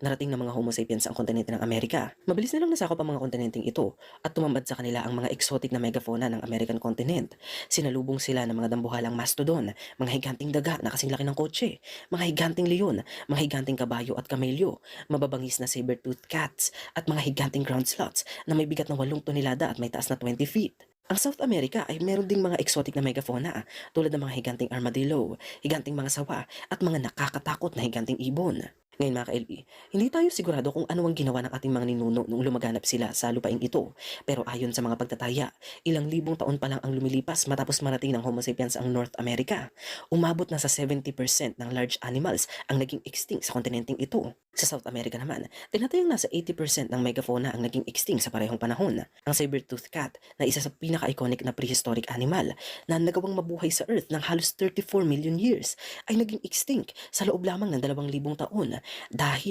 narating ng mga Homo sapiens ang kontinente ng Amerika. Mabilis nilang nasakop ang mga kontinenteng ito at tumambad sa kanila ang mga exotic na megafauna ng American continent. Sinalubong sila ng mga dambuhalang mastodon, mga higanting daga na kasing laki ng kotse, mga higanting leon, mga higanting kabayo at kamelyo, mababangis na saber-toothed cats, at mga higanting ground sloths na may bigat na 8 tonelada at may taas na 20 feet. Ang South America ay meron ding mga exotic na megafauna tulad ng mga higanting armadillo, higanting mga sawa at mga nakakatakot na higanting ibon. Ngayon mga ka-LB, hindi tayo sigurado kung ano ang ginawa ng ating mga ninuno nung lumaganap sila sa lupaing ito. Pero ayon sa mga pagtataya, ilang libong taon pa lang ang lumilipas matapos marating ng Homo sapiens ang North America. Umabot na sa 70% ng large animals ang naging extinct sa kontinenteng ito. Sa South America naman, tinatayang nasa 80% ng megafauna ang naging extinct sa parehong panahon. Ang saber-toothed cat na isa sa pinaka-iconic na prehistoric animal na nagawang mabuhay sa Earth ng halos 34 million years ay naging extinct sa loob lamang ng 2,000 taon dahil